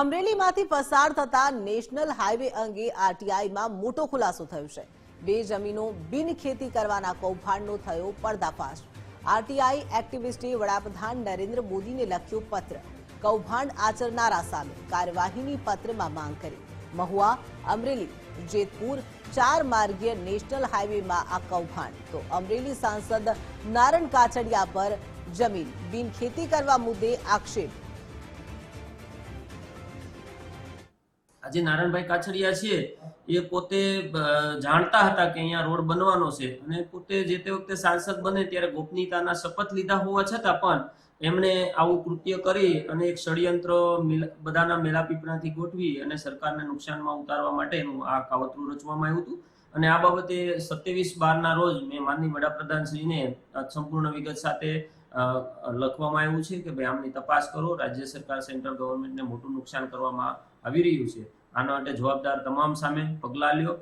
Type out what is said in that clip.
અમરેલીમાંથી પસાર થતા national highway અંગે આરટીઆઈમાં મોટો ખુલાસો થયો છે. બે જમીનો બિન ખેતી કરવાના કૌભાંડનો થયો પર્દાફાશ. આરટીઆઈ એક્ટિવિસ્ટે વડાપ્રધાન નરેન્દ્ર મોદીને લખ્યો પત્ર. કૌભાંડ આચરનારા સામે કાર્યવાહીની પત્રમાં માંગ કરી. મહુવા, અમરેલી, જેતપુર ચાર માર્ગીય નેશનલ હાઈવેમાં આ કૌભાંડ. તો અમરેલી સાંસદ નારણ કાછડિયા પર જમીન બિન ખેતી કરવા મુદ્દે આક્ષેપ. આજે નારાયણભાઈ કાછડિયા છે એ પોતે જાણતા હતા કે અહીંયા રોડ બનવાનો છે. અને પોતે જે તે વખતે સાંસદ બને ત્યારે ગોપનીયતાના શપથ લીધા હોવા છતાં પણ એમણે આવું કૃત્ય કરી અને એક ષડયંત્ર બધાના મેલાપીપણાથી ગોઠવી અને સરકારને નુકસાનમાં ઉતારવા માટેનું આ કાવતરું રચવામાં આવ્યું હતું. અને આ બાબતે સત્યાવીસ બારના રોજ મેં માનની વડાપ્રધાનશ્રીને સંપૂર્ણ વિગત સાથે લખવામાં આવ્યું છે કે ભાઈ આમની તપાસ કરો, રાજ્ય સરકાર, સેન્ટ્રલ ગવર્મેન્ટને મોટું નુકસાન કરવામાં આવી રહ્યું છે. આના માટે જવાબદાર તમામ સામે પગલાં લ્યો.